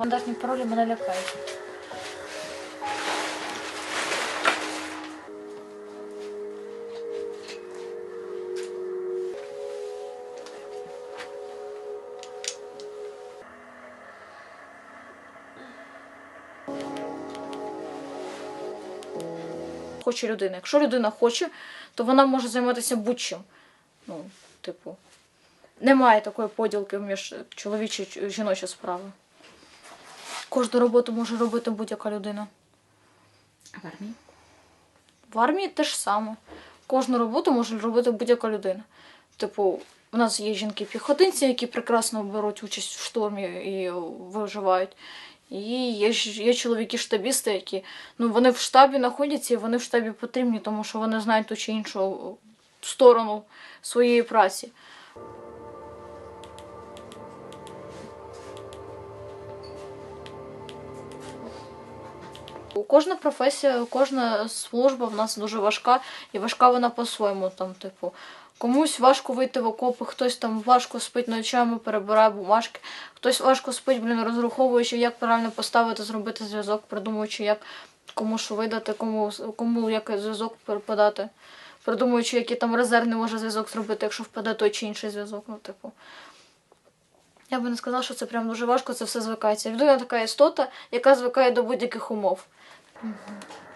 Стандартні паролі мене лякають. Хоче людина. Якщо людина хоче, то вона може займатися будь-чим. Ну, типу, немає такої поділки між чоловічі і жіночі справи. Кожну роботу може робити будь-яка людина. А в армії? В армії те ж саме. Кожну роботу може робити будь-яка людина. Типу, у нас є жінки-піхотинці, які прекрасно беруть участь в штурмі і виживають. І є, є чоловіки-штабісти, які ну, вони в штабі знаходяться і вони в штабі потрібні, тому що вони знають ту чи іншу сторону своєї праці. Кожна професія, кожна служба в нас дуже важка, і важка вона по-своєму. Там, типу, комусь важко вийти в окопи, хтось там важко спить ночами, перебирає бумажки, хтось важко спить, блін, розраховуючи, як правильно поставити, зробити зв'язок, придумуючи, як кому що видати, кому, кому який зв'язок подати, придумуючи, який там резервний може зв'язок зробити, якщо впаде той чи інший зв'язок. Ну, типу. Я би не сказала, що це прям дуже важко, це все звикається. Людина така істота, яка звикає до будь-яких умов. Mm-hmm.